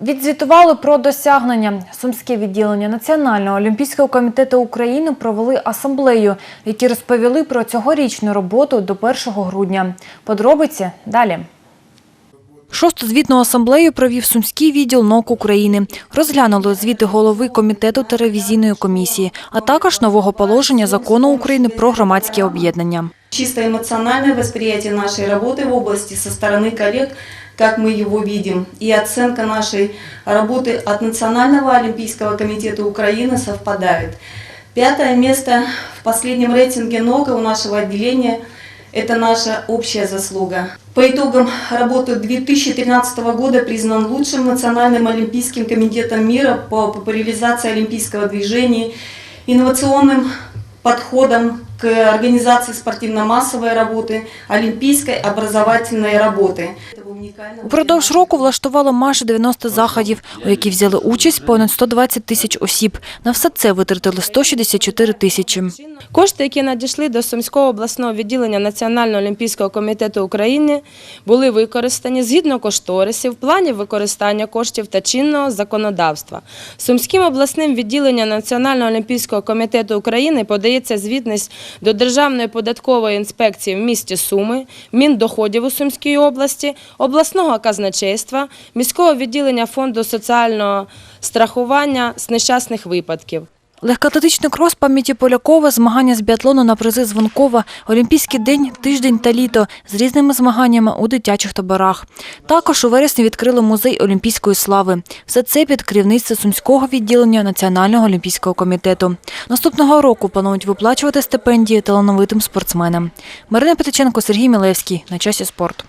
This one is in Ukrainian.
Відзвітували про досягнення. Сумське відділення Національного олімпійського комітету України провели асамблею, в якій розповіли про цьогорічну роботу до 1 грудня. Подробиці далі. Шосту звітну асамблею провів Сумський відділ НОК України. Розглянули звіти голови комітету та ревізійної комісії, а також нового положення закону України про громадські об'єднання. Чисто эмоциональное восприятие нашей работы в области со стороны коллег, как мы его видим, и оценка нашей работы от Национального олимпийского комитета Украины совпадает. Пятое место в последнем рейтинге НОКа у нашего отделения – это наша общая заслуга. По итогам работы 2013 года признан лучшим Национальным олимпийским комитетом мира по популяризации олимпийского движения, инновационным подходом к организации спортивно-массовой работы, олимпийской образовательной работы. Упродовж року влаштували майже 90 заходів, у які взяли участь понад 120 тисяч осіб. На все це витратили 164 тисячі. Кошти, які надійшли до Сумського обласного відділення Національного олімпійського комітету України, були використані згідно кошторисів, планів використання коштів та чинного законодавства. Сумським обласним відділенням Національного олімпійського комітету України подається звітність до Державної податкової інспекції в місті Суми, Міндоходів у Сумській області, обласного казначейства, міського відділення фонду соціального страхування з нещасних випадків. Легкоатлетичний крос пам'яті Полякова, змагання з біатлону на призи Звонкова, Олімпійський день, тиждень та літо з різними змаганнями у дитячих таборах. Також у вересні відкрили музей Олімпійської слави. Все це під керівництво Сумського відділення Національного олімпійського комітету. Наступного року планують виплачувати стипендії талановитим спортсменам. Марина Петриченко, Сергій Мілевський. На часі спорт.